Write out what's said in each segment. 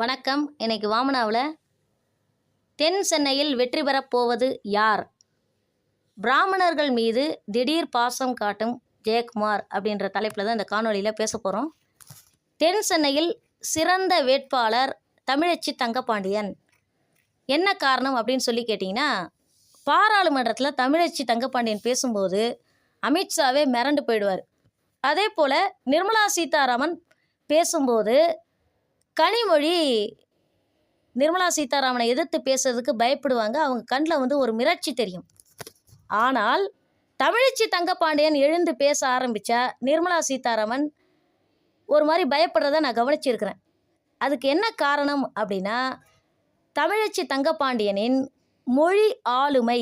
வணக்கம். இன்னைக்கு வாமனாவில் தென் சென்னையில் வெற்றி பெறப்போவது யார்? பிராமணர்கள் மீது திடீர் பாசம் காட்டும் ஜெயக்குமார் அப்படின்ற தலைப்பில் தான் இந்த காணொலியில் பேச போகிறோம் தென் சென்னையில் சிறந்த வேட்பாளர் தமிழச்சி தங்கப்பாண்டியன். என்ன காரணம் அப்படின்னு சொல்லி கேட்டிங்கன்னா பாராளுமன்றத்தில் தமிழச்சி தங்கப்பாண்டியன் பேசும்போது அமித்ஷாவே மிரண்டு போயிடுவார். அதே போல் நிர்மலா சீதாராமன் பேசும்போது கனிமொழி நிர்மலா சீதாராமனை எதிர்த்து பேசுறதுக்கு பயப்படுவாங்க. அவங்க கண்ணில் வந்து ஒரு மிரட்சி தெரியும். ஆனால் தமிழச்சி தங்கப்பாண்டியன் எழுந்து பேச ஆரம்பித்தா நிர்மலா சீதாராமன் ஒரு மாதிரி பயப்படுறத நான் கவனிச்சிருக்கிறேன். அதுக்கு என்ன காரணம் அப்படின்னா தமிழச்சி தங்கப்பாண்டியனின் மொழி ஆளுமை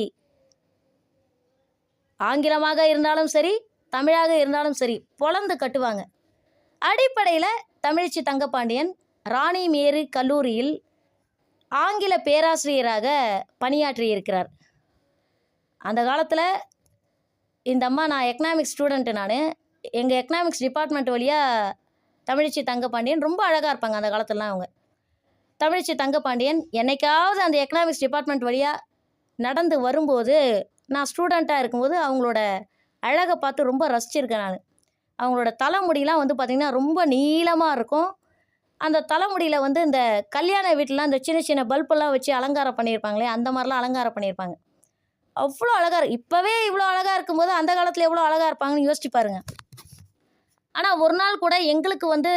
ஆங்கிலமாக இருந்தாலும் சரி தமிழாக இருந்தாலும் சரி பொழந்து கட்டுவாங்க. அடிப்படையில் தமிழச்சி தங்கப்பாண்டியன் ராணி மேரி கல்லூரியில் ஆங்கில பேராசிரியராக பணியாற்றி இருக்கிறார் அந்த காலத்தில் இந்த அம்மா நான் எக்கனாமிக்ஸ் ஸ்டூடெண்ட்டு நான். எங்கள் எக்கனாமிக்ஸ் டிபார்ட்மெண்ட் வழியாக தமிழிச்சி தங்கப்பாண்டியன் ரொம்ப அழகாக இருப்பாங்க அந்த காலத்துலலாம் அவங்க. தமிழிச்சி தங்கப்பாண்டியன் என்னைக்காவது அந்த எக்கனாமிக்ஸ் டிபார்ட்மெண்ட் வழியாக நடந்து வரும்போது நான் ஸ்டூடெண்ட்டாக இருக்கும்போது அவங்களோட அழகை பார்த்து ரொம்ப ரசிச்சிருக்கேன் நான். அவங்களோட தலைமுடியெலாம் வந்து பார்த்திங்கன்னா ரொம்ப நீளமாக இருக்கும். அந்த தலைமுடியில் வந்து இந்த கல்யாண வீட்டிலலாம் இந்த சின்ன சின்ன பல்பெல்லாம் வச்சு அலங்காரம் பண்ணியிருப்பாங்களே அந்த மாதிரிலாம் அலங்காரம் பண்ணியிருப்பாங்க. அவ்வளோ அழகாக இப்போவே இவ்வளோ அழகாக இருக்கும்போது அந்த காலத்தில் எவ்வளோ அழகாக இருப்பாங்கன்னு யோசிச்சு பாருங்க. ஆனால் ஒரு நாள் கூட எங்களுக்கு வந்து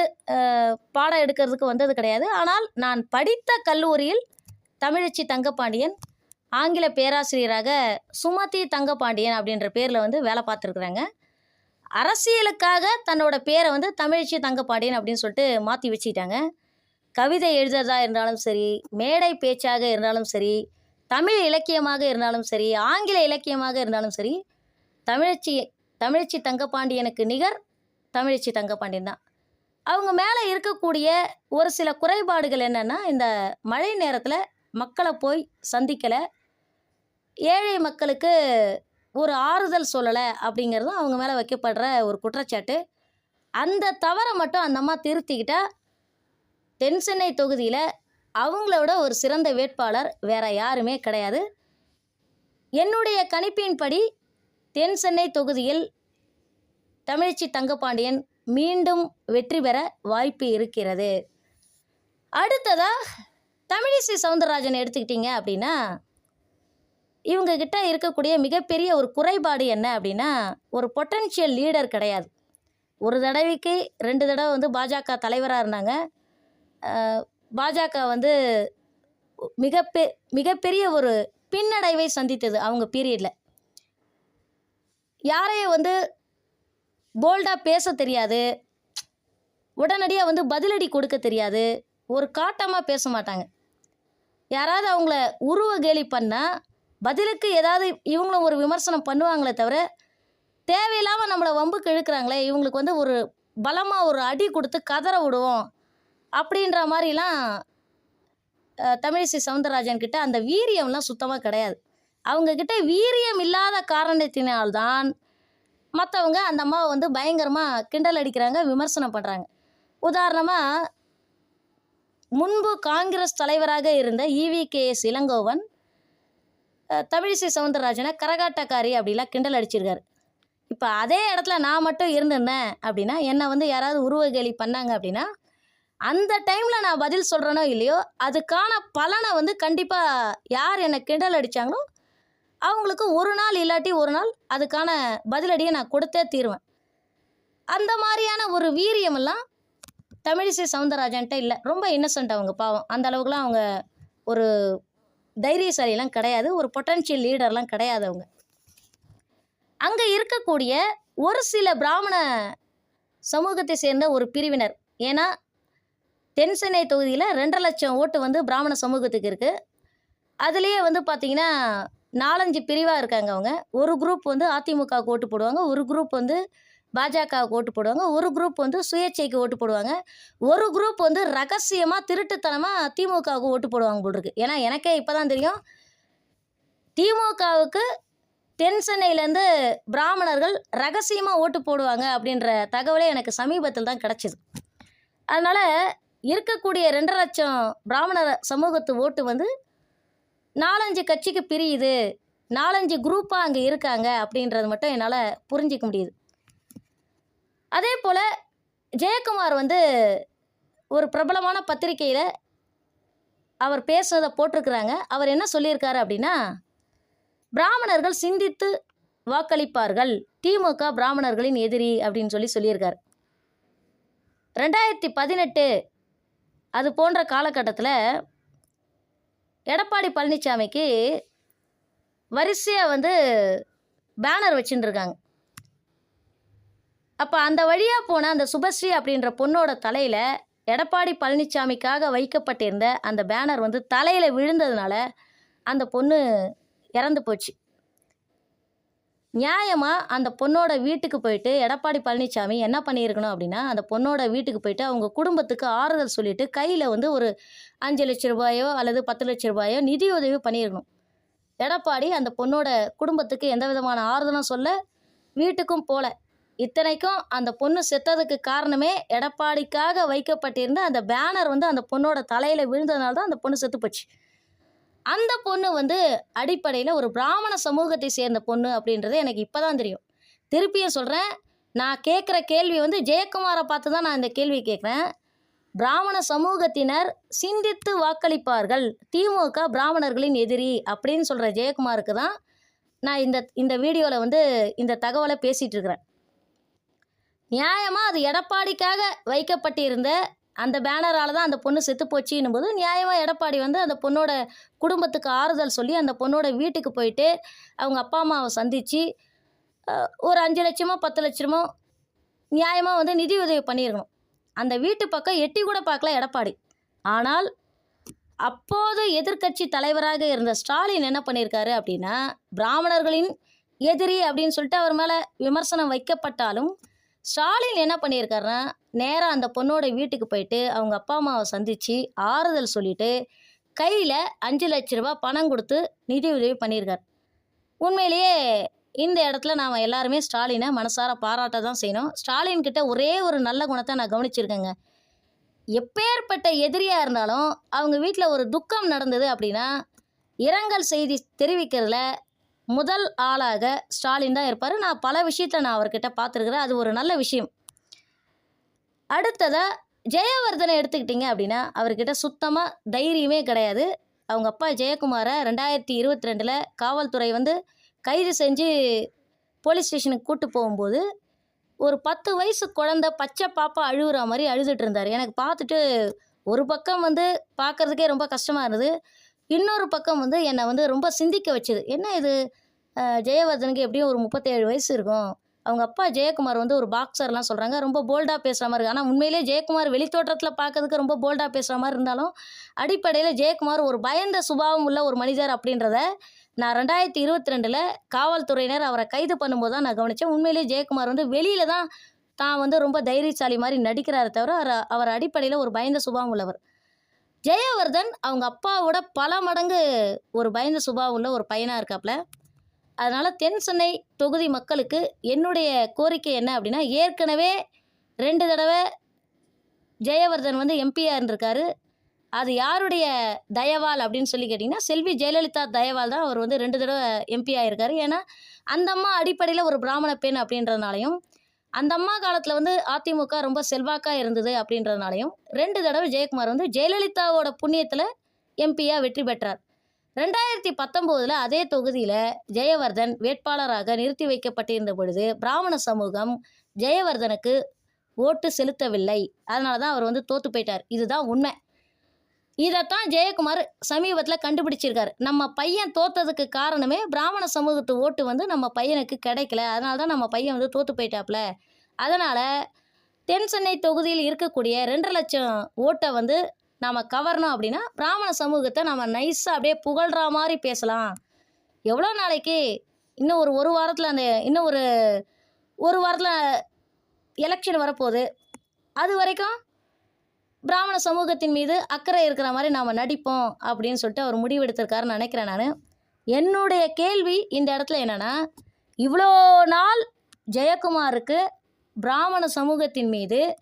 பாடம் எடுக்கிறதுக்கு வந்தது கிடையாது. ஆனால் நான் படித்த கல்லூரியில் தமிழச்சி தங்கப்பாண்டியன் ஆங்கில பேராசிரியராக சுமதி தங்கப்பாண்டியன் அப்படின்ற பேரில் வந்து வேலை பார்த்துருக்குறாங்க. அரசியலுக்காக தன்னோட பேரை வந்து தமிழ்ச்சி தங்கப்பாண்டியன் அப்படின்னு சொல்லிட்டு மாற்றி வச்சுக்கிட்டாங்க. கவிதை எழுதுறதா இருந்தாலும் சரி மேடை பேச்சாக இருந்தாலும் சரி தமிழ் இலக்கியமாக இருந்தாலும் சரி ஆங்கில இலக்கியமாக இருந்தாலும் சரி தமிழச்சி தமிழச்சி தங்கப்பாண்டியனுக்கு நிகர் தமிழச்சி தங்கப்பாண்டியன் தான். அவங்க மேலே இருக்கக்கூடிய ஒரு சில குறைபாடுகள் என்னென்னா இந்த மழை நேரத்தில் மக்களை போய் சந்திக்கலை. ஏழை மக்களுக்கு ஒரு ஆறுதல் சொல்லலை அப்படிங்கிறது அவங்க மேலே வைக்கப்படுற ஒரு குற்றச்சாட்டு. அந்த தவறை மட்டும் அந்த அம்மா திருத்திக்கிட்டால் தென் சென்னை தொகுதியில் அவங்களோட ஒரு சிறந்த வேட்பாளர் வேற யாருமே கிடையாது. என்னுடைய கணிப்பின்படி தென் சென்னை தொகுதியில் தமிழச்சி தங்கப்பாண்டியன் மீண்டும் வெற்றி பெற வாய்ப்பு இருக்கிறது. அடுத்ததாக தமிழிசை சவுந்தரராஜன் எடுத்துக்கிட்டிங்க அப்படின்னா இவங்க கிட்ட இருக்கக்கூடிய மிகப்பெரிய ஒரு குறைபாடு என்ன அப்படின்னா ஒரு பொட்டன்ஷியல் லீடர் கிடையாது. ஒரு தடவைக்கு ரெண்டு தடவை வந்து பாஜக தலைவராக இருந்தாங்க. பாஜக வந்து மிகப்பெ மிகப்பெரிய ஒரு பின்னடைவை சந்தித்தது அவங்க பீரியடில் யாரையும் வந்து போல்டாக பேச தெரியாது. உடனடியாக வந்து பதிலடி கொடுக்க தெரியாது. ஒரு காட்டமாக பேச மாட்டாங்க. யாராவது அவங்கள உருவ கேலி பண்ணால் பதிலுக்கு ஏதாவது இவங்களும் ஒரு விமர்சனம் பண்ணுவாங்களே தவிர தேவையில்லாமல் நம்மளை வம்புக்கு இழுக்கிறாங்களே இவங்களுக்கு வந்து ஒரு பலமாக ஒரு அடி கொடுத்து கதற விடுவோம் அப்படின்ற மாதிரிலாம் தமிழிசை சவுந்தரராஜன் கிட்ட அந்த வீரியம்லாம் சுத்தமாக கிடையாது. அவங்கக்கிட்ட வீரியம் இல்லாத காரணத்தினால்தான் மற்றவங்க அந்த அம்மாவை வந்து பயங்கரமாக கிண்டல் அடிக்கிறாங்க விமர்சனம் பண்ணுறாங்க உதாரணமாக முன்பு காங்கிரஸ் தலைவராக இருந்த EV K S Elangovan Tamilisai சவுந்தரராஜனை கரகாட்டக்காரி அப்படிலாம் கிண்டல் அடிச்சிருக்காரு. இப்போ அதே இடத்துல நான் மட்டும் இருந்திருந்தேன் அப்படின்னா என்னை வந்து யாராவது உருவகேலி பண்ணாங்க அப்படின்னா அந்த டைமில் நான் பதில் சொல்கிறேனோ இல்லையோ அதுக்கான பலனை வந்து கண்டிப்பாக யார் என்னை கிண்டல் அடித்தாங்களோ அவங்களுக்கு ஒரு நாள் இல்லாட்டி ஒரு நாள் அதுக்கான பதிலடியை நான் கொடுத்தே தீருவேன். அந்த மாதிரியான ஒரு வீரியமெல்லாம் தமிழிசை சவுந்தரராஜன்ட்ட இல்லை. ரொம்ப இன்னசென்ட் அவங்க பாவம். அந்த அளவுக்குலாம் அவங்க ஒரு தைரியசாலிலாம் கிடையாது. ஒரு பொட்டன்ஷியல் லீடர்லாம் கிடையாது அவங்க. அங்கே இருக்கக்கூடிய ஒரு சில பிராமண சமூகத்தை சேர்ந்த ஒரு பிரிவினர். ஏன்னா தென் சென்னை தொகுதியில் ரெண்டரை லட்சம் ஓட்டு வந்து பிராமண சமூகத்துக்கு இருக்குது அதுலேயே வந்து பார்த்திங்கன்னா நாலஞ்சு பிரிவாக இருக்காங்க அவங்க. ஒரு குரூப் வந்து அதிமுக ஓட்டு போடுவாங்க. ஒரு குரூப் வந்து பாஜகவுக்கு ஓட்டு போடுவாங்க. ஒரு குரூப் வந்து சுயேட்சைக்கு ஓட்டு போடுவாங்க. ஒரு குரூப் வந்து ரகசியமாக திருட்டுத்தனமாக திமுகவுக்கு ஓட்டு போடுவாங்க போல் இருக்கு. ஏன்னா எனக்கே இப்போ தான் தெரியும். திமுகவுக்கு தென் சென்னையிலேருந்து பிராமணர்கள் ரகசியமாக ஓட்டு போடுவாங்க அப்படின்ற தகவலே எனக்கு சமீபத்தில் தான் கிடச்சிது. அதனால் இருக்கக்கூடிய ரெண்டரை லட்சம் பிராமண சமூகத்து ஓட்டு வந்து நாலஞ்சு கட்சிக்கு பிரியுது. நாலஞ்சு குரூப்பாக அங்கே இருக்காங்க அப்படின்றது மட்டும் என்னால் புரிஞ்சிக்க முடியுது. அதே போல் ஜெயக்குமார் வந்து ஒரு பிரபலமான பத்திரிக்கையில் அவர் பேசுனதை போட்டிருக்கிறாங்க. அவர் என்ன சொல்லியிருக்காரு அப்படின்னா பிராமணர்கள் சிந்தித்து வாக்களிப்பார்கள். திமுக பிராமணர்களின் எதிரி அப்படின்னு சொல்லி சொல்லியிருக்கார். ரெண்டாயிரத்தி பதினெட்டு அது போன்ற காலகட்டத்தில் எடப்பாடி பழனிசாமிக்கு வரிசையாக வந்து பேனர் வச்சுட்டுருக்காங்க அப்போ அந்த வழியாக போன அந்த சுபஸ்ரீ அப்படின்ற பொண்ணோட தலையில் எடப்பாடி பழனிசாமிக்காக வைக்கப்பட்டிருந்த அந்த பேனர் வந்து தலையில் விழுந்ததுனால அந்த பொண்ணு இறந்து போச்சு. நியாயமாக அந்த பொண்ணோட வீட்டுக்கு போயிட்டு எடப்பாடி பழனிசாமி என்ன பண்ணியிருக்கணும் அப்படின்னா அந்த பொண்ணோட வீட்டுக்கு போயிட்டு அவங்க குடும்பத்துக்கு ஆறுதல் சொல்லிட்டு கையில் வந்து ஒரு அஞ்சு லட்ச ரூபாயோ அல்லது பத்து லட்ச ரூபாயோ நிதி பண்ணியிருக்கணும். எடப்பாடி அந்த பொண்ணோட குடும்பத்துக்கு எந்த விதமான ஆறுதலும் சொல்ல வீட்டுக்கும் போகல இத்தனைக்கும் அந்த பொண்ணு செத்ததுக்கு காரணமே எடப்பாடிக்காக வைக்கப்பட்டிருந்த அந்த பேனர் வந்து அந்த பொண்ணோட தலையில் விழுந்ததுனால தான் அந்த பொண்ணு செத்து போச்சு. அந்த பொண்ணு வந்து அடிப்படையில் ஒரு பிராமண சமூகத்தை சேர்ந்த பொண்ணு அப்படின்றது எனக்கு இப்போ தான் தெரியும். திருப்பியும் சொல்கிறேன் நான் கேட்குற கேள்வி வந்து ஜெயக்குமாரை பார்த்து தான் நான் இந்த கேள்வி கேட்குறேன். பிராமண சமூகத்தினர் சிந்தித்து வாக்களிப்பார்கள் திமுக பிராமணர்களின் எதிரி அப்படின்னு சொல்கிற ஜெயக்குமாருக்கு தான் நான் இந்த இந்த வீடியோவில் வந்து இந்த தகவலை பேசிகிட்டு இருக்கிறேன். நியாயமாக அது எடப்பாடிக்காக வைக்கப்பட்டிருந்த அந்த பேனரால் தான் அந்த பொண்ணு செத்து போச்சுன்னும் போது நியாயமாக எடப்பாடி வந்து அந்த பொண்ணோட குடும்பத்துக்கு ஆறுதல் சொல்லி அந்த பொண்ணோட வீட்டுக்கு போயிட்டு அவங்க அப்பா அம்மாவை சந்தித்து ஒரு அஞ்சு லட்சமோ பத்து லட்சமோ நியாயமாக வந்து நிதி உதவி பண்ணியிருக்கணும். அந்த வீட்டு பக்கம் எட்டி கூட பார்க்கல எடப்பாடி. ஆனால் அப்போது எதிர்க்கட்சி தலைவராக இருந்த ஸ்டாலின் என்ன பண்ணியிருக்காரு அப்படின்னா பிராமணர்களின் எதிரி அப்படின்னு சொல்லிட்டு அவர் மேலே விமர்சனம் வைக்கப்பட்டாலும் ஸ்டாலின் என்ன பண்ணியிருக்காருன்னா நேராக அந்த பொண்ணோட வீட்டுக்கு போயிட்டு அவங்க அப்பா அம்மாவை சந்தித்து ஆறுதல் சொல்லிட்டு கையில் அஞ்சு லட்ச ரூபா பணம் கொடுத்து நிதி உதவி பண்ணியிருக்கார். உண்மையிலேயே இந்த இடத்துல நாம் எல்லாருமே ஸ்டாலினை மனசார பாராட்ட தான் செய்யணும். ஸ்டாலின் கிட்ட ஒரே ஒரு நல்ல குணத்தை நான் கவனிச்சிருக்கேங்க. எப்பேற்பட்ட எதிரியாக இருந்தாலும் அவங்க வீட்டில் ஒரு துக்கம் நடந்தது அப்படின்னா இரங்கல் செய்தி தெரிவிக்கிறதுல முதல் ஆளாக ஸ்டாலின் தான் இருப்பார். நான் பல விஷயத்தில் நான் அவர்கிட்ட பார்த்துருக்குறேன். அது ஒரு நல்ல விஷயம். அடுத்ததாக ஜெயவர்தனை எடுத்துக்கிட்டிங்க அப்படின்னா அவர்கிட்ட சுத்தமாக தைரியமே கிடையாது. அவங்க அப்பா ஜெயக்குமாரை ரெண்டாயிரத்தி இருபத்தி ரெண்டில் காவல்துறை வந்து கைது செஞ்சு போலீஸ் ஸ்டேஷனுக்கு கூட்டு போகும்போது ஒரு பத்து வயசு குழந்த பச்சை பாப்பா அழுகுற மாதிரி அழுதுட்டு இருந்தார். எனக்கு பார்த்துட்டு ஒரு பக்கம் வந்து பார்க்குறதுக்கே ரொம்ப கஷ்டமாக இருந்தது. இன்னொரு பக்கம் வந்து என்னை வந்து ரொம்ப சிந்திக்க வச்சுது. என்ன இது? ஜெயவர்தனுக்கு எப்படியும் ஒரு முப்பத்தேழு வயசு இருக்கும். அவங்க அப்பா ஜெயக்குமார் வந்து ஒரு பாக்ஸர்லாம் சொல்கிறாங்க ரொம்ப போல்டாக பேசுகிற மாதிரி இருக்கு. ஆனால் உண்மையிலே ஜெயக்குமார் வெளித்தோற்றத்தில் பார்க்கறதுக்கு ரொம்ப போல்டாக பேசுகிற மாதிரி இருந்தாலும் அடிப்படையில் ஜெயக்குமார் ஒரு பயந்த சுபாவம் உள்ள ஒரு மனிதர் அப்படின்றத நான் ரெண்டாயிரத்தி இருபத்தி ரெண்டில் காவல்துறையினர் அவரை கைது பண்ணும்போது தான் நான் கவனித்தேன் உண்மையிலே ஜெயக்குமார் வந்து வெளியில் தான் தான் வந்து ரொம்ப தைரியசாலி மாதிரி நடிக்கிறாரே தவிர அவர் அவர் அடிப்படையில் ஒரு பயந்த சுபாவம் உள்ளவர். ஜெயவர்தன் அவங்க அப்பாவோட பல மடங்கு ஒரு பயந்த சுபாவம் உள்ள ஒரு பையனாக இருக்காப்புல அதனால் தென் சென்னை தொகுதி மக்களுக்கு என்னுடைய கோரிக்கை என்ன அப்படின்னா ஏற்கனவே ரெண்டு தடவை ஜெயவர்தன் வந்து எம்பியாக இருந்திருக்காரு. அது யாருடைய தயவால் அப்படின்னு சொல்லி கேட்டிங்கன்னா செல்வி ஜெயலலிதா தயவால் தான் அவர் வந்து ரெண்டு தடவை எம்பி ஆகியிருக்காரு ஏன்னா அந்த அம்மா அடிப்படையில் ஒரு பிராமண பெண் அப்படின்றதுனாலையும் அந்த அம்மா காலத்தில் வந்து அதிமுக ரொம்ப செல்வாக்காக இருந்தது அப்படின்றதுனாலையும் ரெண்டு தடவை ஜெயக்குமார் வந்து ஜெயலலிதாவோட புண்ணியத்தில் எம்பியாக வெற்றி பெற்றார். ரெண்டாயிரத்தி பத்தொம்போதில் அதே தொகுதியில் ஜெயவர்தன் வேட்பாளராக நிறுத்தி வைக்கப்பட்டிருந்த பொழுது பிராமண சமூகம் ஜெயவர்தனுக்கு ஓட்டு செலுத்தவில்லை. அதனால தான் அவர் வந்து தோற்று போயிட்டார். இதுதான் உண்மை. இதைத்தான் ஜெயக்குமார் சமீபத்தில் கண்டுபிடிச்சிருக்காரு. நம்ம பையன் தோத்ததுக்கு காரணமே பிராமண சமூகத்து ஓட்டு வந்து நம்ம பையனுக்கு கிடைக்கல. அதனால தான் நம்ம பையன் வந்து தோற்று போயிட்டாப்புல. அதனால் தென் சென்னை தொகுதியில் இருக்கக்கூடிய ரெண்டு லட்சம் ஓட்டை வந்து நாம் கவரணும் அப்படின்னா பிராமண சமூகத்தை நம்ம நைஸாக அப்படியே புகழ்கிற மாதிரி பேசலாம். எவ்வளோ நாளைக்கு? இன்னும் ஒரு ஒரு வாரத்தில் அந்த இன்னும் ஒரு ஒரு வாரத்தில் எலெக்ஷன் வரப்போகுது. அது வரைக்கும் பிராமண சமூகத்தின் மீது அக்கறை இருக்கிற மாதிரி நாம் நடிப்போம் அப்படின்னு சொல்லிட்டு அவர் முடிவெடுத்திருக்காருன்னு நினைக்கிறேன் நான். என்னுடைய கேள்வி இந்த இடத்துல என்னென்னா இவ்வளோ நாள் ஜெயக்குமாருக்கு பிராமண சமூகத்தின் மீது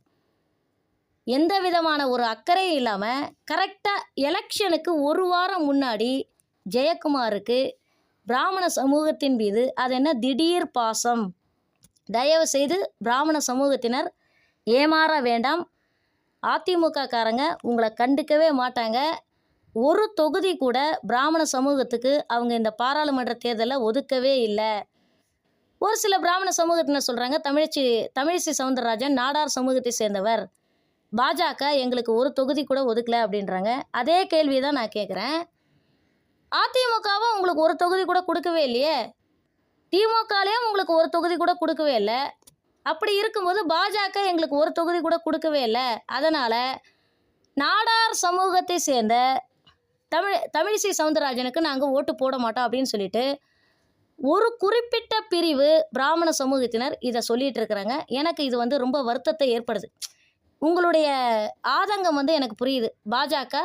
எந்த விதமான ஒரு அக்கறையும் இல்லாமல் கரெக்டாக எலெக்ஷனுக்கு ஒரு வாரம் முன்னாடி ஜெயக்குமாருக்கு பிராமண சமூகத்தின் மீது அது என்ன திடீர் பாசம்? தயவு செய்து பிராமண சமூகத்தினர் ஏமாற வேண்டாம். அதிமுக காரங்க உங்களை கண்டுக்கவே மாட்டாங்க. ஒரு தொகுதி கூட பிராமண சமூகத்துக்கு அவங்க இந்த பாராளுமன்ற தேர்தலில் ஒதுக்கவே இல்லை. ஒரு சில பிராமண சமூகத்தினர் சொல்கிறாங்க தமிழச்சி தமிழிசை சவுந்தரராஜன் நாடார் சமூகத்தை சேர்ந்தவர். பாஜக எங்களுக்கு ஒரு தொகுதி கூட ஒதுக்கல அப்படின்றாங்க. அதே கேள்வி தான் நான் கேட்குறேன் அதிமுகவும் உங்களுக்கு ஒரு தொகுதி கூட கொடுக்கவே இல்லையே? திமுகலையும் உங்களுக்கு ஒரு தொகுதி கூட கொடுக்கவே இல்லை. அப்படி இருக்கும்போது பாஜக எங்களுக்கு ஒரு தொகுதி கூட கொடுக்கவே இல்லை. அதனால் நாடார் சமூகத்தை சேர்ந்த தமிழ் தமிழிசை சவுந்தரராஜனுக்கு நாங்கள் ஓட்டு போட மாட்டோம் அப்படின்னு சொல்லிட்டு ஒரு குறிப்பிட்ட பிரிவு பிராமண சமூகத்தினர் இதை சொல்லிட்டு இருக்கிறாங்க. எனக்கு இது வந்து ரொம்ப வருத்தத்தை ஏற்படுது. உங்களுடைய ஆதங்கம் வந்து எனக்கு புரியுது. பாஜக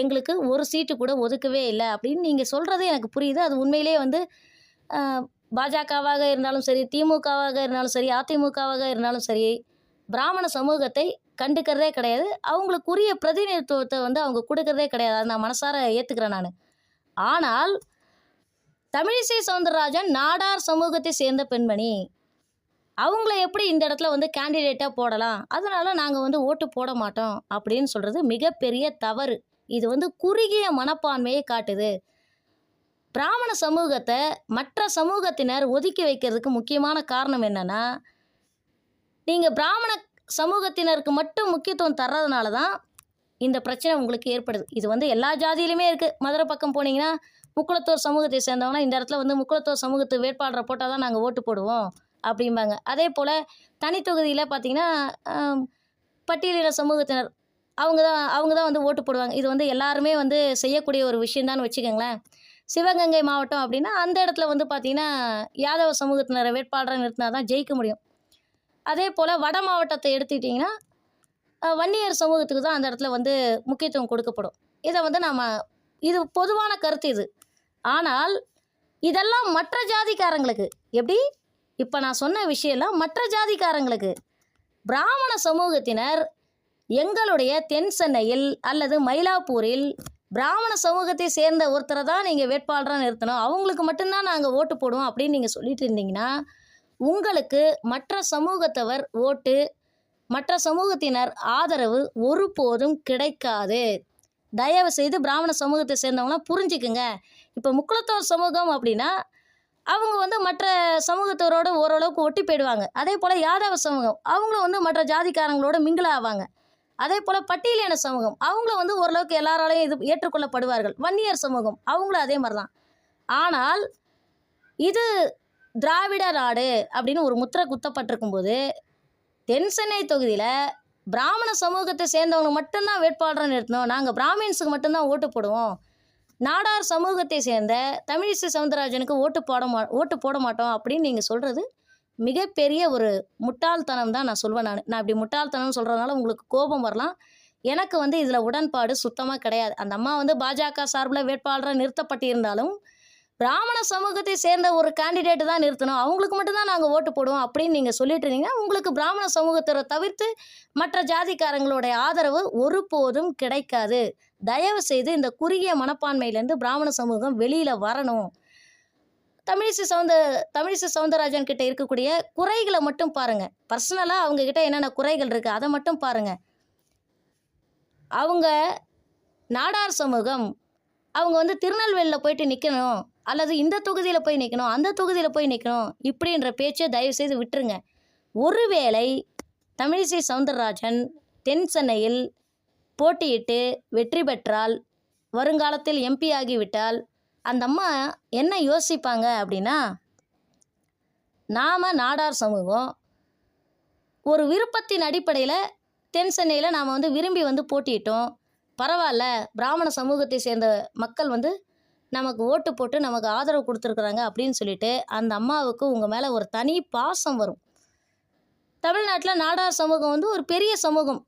எங்களுக்கு ஒரு சீட்டு கூட ஒதுக்கவே இல்லை அப்படின்னு நீங்கள் சொல்கிறது எனக்கு புரியுது. அது உண்மையிலேயே வந்து பாஜகவாக இருந்தாலும் சரி திமுகவாக இருந்தாலும் சரி அதிமுகவாக இருந்தாலும் சரி பிராமண சமூகத்தை கண்டுக்கிறதே கிடையாது. அவங்களுக்குரிய பிரதிநிதித்துவத்தை வந்து அவங்க கொடுக்கறதே கிடையாது. அதை நான் மனசார ஏற்றுக்கிறேன் நான். ஆனால் தமிழிசை சவுந்தரராஜன் நாடார் சமூகத்தை சேர்ந்த பெண்மணி. அவங்கள எப்படி இந்த இடத்துல வந்து கேண்டிடேட்டாக போடலாம்? அதனால் நாங்கள் வந்து ஓட்டு போட மாட்டோம் அப்படின்னு சொல்கிறது மிகப்பெரிய தவறு. இது வந்து குறுகிய மனப்பான்மையை காட்டுது. பிராமண சமூகத்தை மற்ற சமூகத்தினர் ஒதுக்கி வைக்கிறதுக்கு முக்கியமான காரணம் என்னன்னா நீங்கள் பிராமண சமூகத்தினருக்கு மட்டும் முக்கியத்துவம் தர்றதுனால தான் இந்த பிரச்சனை உங்களுக்கு ஏற்படுது. இது வந்து எல்லா ஜாதியிலுமே இருக்குது மதுரை பக்கம் போனீங்கன்னா முக்குளத்தோர் சமூகத்தை சேர்ந்தவங்கன்னா இந்த இடத்துல வந்து முக்குளத்தோர் சமூகத்து வேட்பாளரை போட்டால் தான் நாங்கள் ஓட்டு போடுவோம் அப்படிம்பாங்க. அதே போல் தனித்தொகுதியில் பார்த்திங்கன்னா ஆம், பட்டியலின சமூகத்தினர் அவங்க தான் அவங்க தான் வந்து ஓட்டு போடுவாங்க. இது வந்து எல்லாருமே வந்து செய்யக்கூடிய ஒரு விஷயந்தான்னு வச்சுக்கோங்களேன். சிவகங்கை மாவட்டம் அப்படின்னா அந்த இடத்துல வந்து பார்த்திங்கன்னா யாதவ சமூகத்தினரை வேட்பாளரை நிறுத்தினா தான் ஜெயிக்க முடியும். அதே போல் வட மாவட்டத்தை எடுத்துக்கிட்டிங்கன்னா வன்னியர் சமூகத்துக்கு தான் அந்த இடத்துல வந்து முக்கியத்துவம் கொடுக்கப்படும். இதை வந்து நாம் இது பொதுவான கருத்து இது. ஆனால் இதெல்லாம் மற்ற ஜாதிக்காரங்களுக்கு எப்படி? இப்போ நான் சொன்ன விஷயம்லாம் மற்ற ஜாதிக்காரங்களுக்கு. பிராமண சமூகத்தினர் எங்களுடைய தென் சென்னையில் அல்லது மயிலாப்பூரில் பிராமண சமூகத்தை சேர்ந்த ஒருத்தரை தான் நீங்கள் வேட்பாளராக நிறுத்தணும். அவங்களுக்கு மட்டும்தான் நாங்கள் ஓட்டு போடுவோம் அப்படின்னு நீங்கள் சொல்லிட்டு இருந்தீங்கன்னா உங்களுக்கு மற்ற சமூகத்தவர் ஓட்டு மற்ற சமூகத்தினர் ஆதரவு ஒருபோதும் கிடைக்காது. தயவு செய்து பிராமண சமூகத்தை சேர்ந்தவங்களாம் புரிஞ்சுக்குங்க. இப்போ முக்குளத்தோர் சமூகம் அப்படின்னா அவங்க வந்து மற்ற சமூகத்தவரோட ஓரளவுக்கு ஒட்டி போயிடுவாங்க. அதே போல் யாதவ சமூகம் அவங்களும் வந்து மற்ற ஜாதிக்காரங்களோட மிங்கிள் ஆவாங்க அதே போல் பட்டியலின சமூகம் அவங்களும் வந்து ஓரளவுக்கு எல்லாராலையும் இது ஏற்றுக்கொள்ளப்படுவார்கள். வன்னியர் சமூகம் அவங்களும் அதே மாதிரி தான் ஆனால் இது திராவிட நாடு அப்படின்னு ஒரு முத்திரை குத்தப்பட்டிருக்கும் போது தென் சென்னை தொகுதியில் பிராமண சமூகத்தை சேர்ந்தவங்க மட்டும்தான் வேட்பாளரை நிறுத்தணும் நாங்கள் பிராமின்ஸுக்கு மட்டும்தான் ஓட்டு போடுவோம். நாடார் சமூகத்தை சேர்ந்த தமிழிசை சவுந்தரராஜனுக்கு ஓட்டு போட மா ஓட்டு போட மாட்டோம் அப்படின்னு நீங்கள் சொல்கிறது மிகப்பெரிய ஒரு முட்டாள்தனம் தான் நான் சொல்வேன் நான். நான் இப்படி முட்டாள்தனம் சொல்கிறதுனால உங்களுக்கு கோபம் வரலாம். எனக்கு வந்து இதில் உடன்பாடு சுத்தமாக கிடையாது. அந்த அம்மா வந்து பாஜக சார்பில் வேட்பாளராக நிறுத்தப்பட்டிருந்தாலும் பிராமண சமூகத்தை சேர்ந்த ஒரு கேண்டிடேட் தான் நிறுத்தணும். அவங்களுக்கு மட்டும்தான் நாங்கள் ஓட்டு போடுவோம் அப்படின்னு நீங்கள் சொல்லிட்டு இருந்தீங்கன்னா உங்களுக்கு பிராமண சமூகத்தை தவிர்த்து மற்ற ஜாதிக்காரங்களுடைய ஆதரவு ஒருபோதும் கிடைக்காது. தயவு செய்து இந்த குறுகிய மனப்பான்மையிலேருந்து பிராமண சமூகம் வெளியில் வரணும். தமிழிசை சவுந்த தமிழிசை சவுந்தரராஜன் கிட்ட இருக்கக்கூடிய குறைகளை மட்டும் பாருங்கள் பர்சனலாக அவங்க கிட்ட என்னென்ன குறைகள் இருக்குது அதை மட்டும் பாருங்கள் அவங்க நாடார் சமூகம் அவங்க வந்து திருநெல்வேலியில் போயிட்டு நிற்கணும் அல்லது இந்த தொகுதியில் போய் நிற்கணும் அந்த தொகுதியில் போய் நிற்கணும் இப்படின்ற பேச்சை தயவு செய்து விட்டுருங்க. ஒருவேளை தமிழிசை சவுந்தரராஜன் தென் சென்னையில் போட்டியிட்டு வெற்றி பெற்றால் வருங்காலத்தில் எம்பி ஆகிவிட்டால் அந்த அம்மா என்ன யோசிப்பாங்க? அப்படின்னா நாம் நாடார் சமூகம் ஒரு விருப்பத்தின் அடிப்படையில் தென் சென்னையில் நாம் வந்து விரும்பி வந்து போட்டியிட்டோம். பரவாயில்ல பிராமண சமூகத்தை சேர்ந்த மக்கள் வந்து நமக்கு ஓட்டு போட்டு நமக்கு ஆதரவு கொடுத்துருக்குறாங்க அப்படின்னு சொல்லிட்டு அந்த அம்மாவுக்கு உங்கள் மேலே ஒரு தனி பாசம் வரும். தமிழ்நாட்டில் நாடார் சமூகம் வந்து ஒரு பெரிய சமூகம்.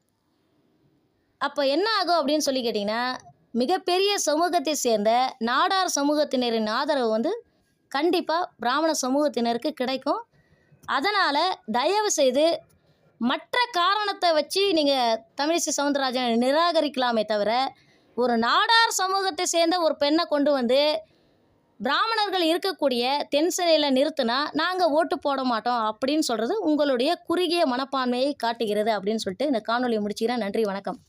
அப்போ என்ன ஆகும் அப்படின்னு சொல்லி கேட்டிங்கன்னா மிகப்பெரிய சமூகத்தை சேர்ந்த நாடார் சமூகத்தினரின் ஆதரவு வந்து கண்டிப்பாக பிராமண சமூகத்தினருக்கு கிடைக்கும். அதனால் தயவு செய்து மற்ற காரணத்தை வச்சு நீங்கள் தமிழிசை சவுந்தரராஜனை நிராகரிக்கலாமே தவிர ஒரு நாடார் சமூகத்தை சேர்ந்த ஒரு பெண்ணை கொண்டு வந்து பிராமணர்கள் இருக்கக்கூடிய தென்சென்னையில் நிறுத்தினா நாங்கள் ஓட்டு போட மாட்டோம் அப்படின்னு சொல்கிறது உங்களுடைய குறுகிய மனப்பான்மையை காட்டுகிறது அப்படின்னு சொல்லிட்டு இந்த காணொலியை முடிச்சுக்கிறேன். நன்றி வணக்கம்.